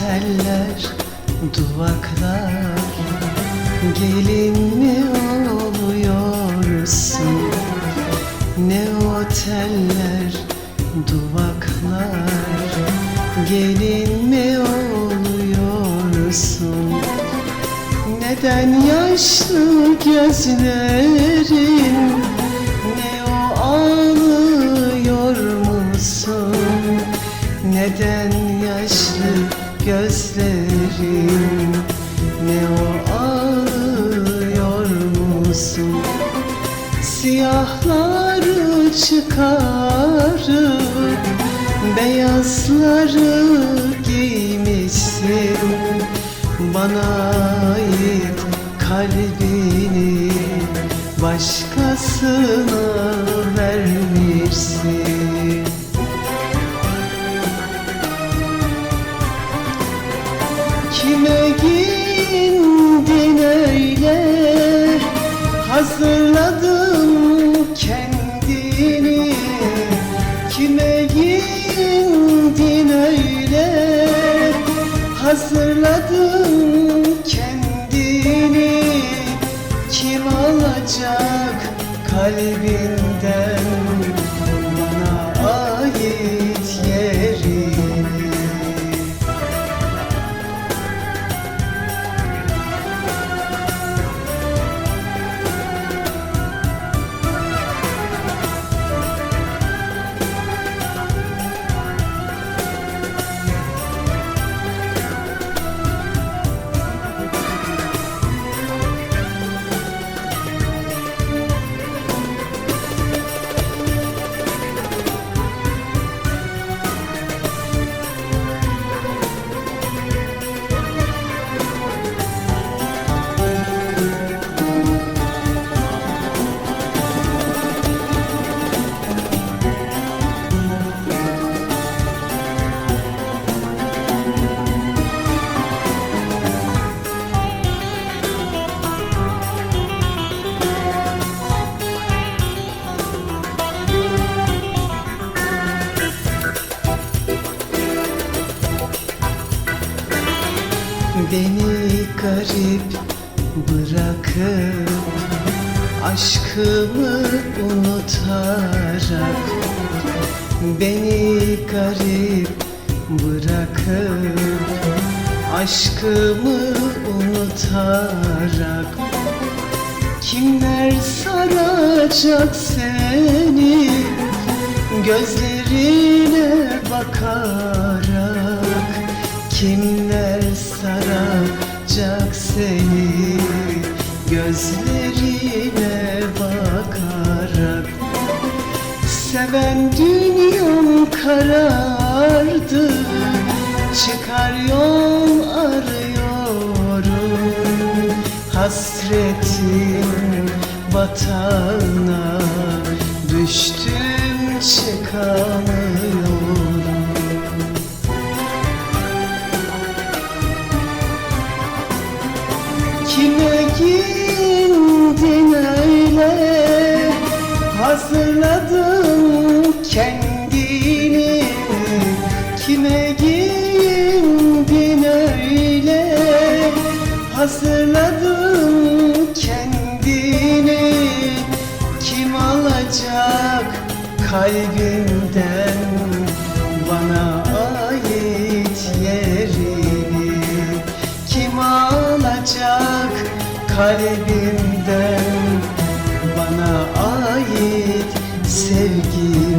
teller, duvaklar Gelin mi oluyorsun? Ne oteller, duvaklar Gelin mi oluyorsun? Neden yaşlı gözlerin Ne o ağlıyor musun Neden yaşlı gözlerin Ne o ağlıyor musun? Siyahları çıkarıp Beyazları giymişsin. Bana ait kalbini Başkasına Hazırladın Beni garip bırakıp Aşkımı unutarak Beni garip bırakıp Aşkımı unutarak Kimler saracak seni? Gözlerine bakarak Kimler Gözlerine bakarak Seven dünyam karardı Çıkar yol arıyorum. Hasretin batağına Düştüm çıkamıyorum Kime giyindin öyle? Hazırladın kendini. Kime giyindin öyle? Hazırladın kendini. Kim alacak kalbimden kopacak kalbimden. Bana ait sevgi.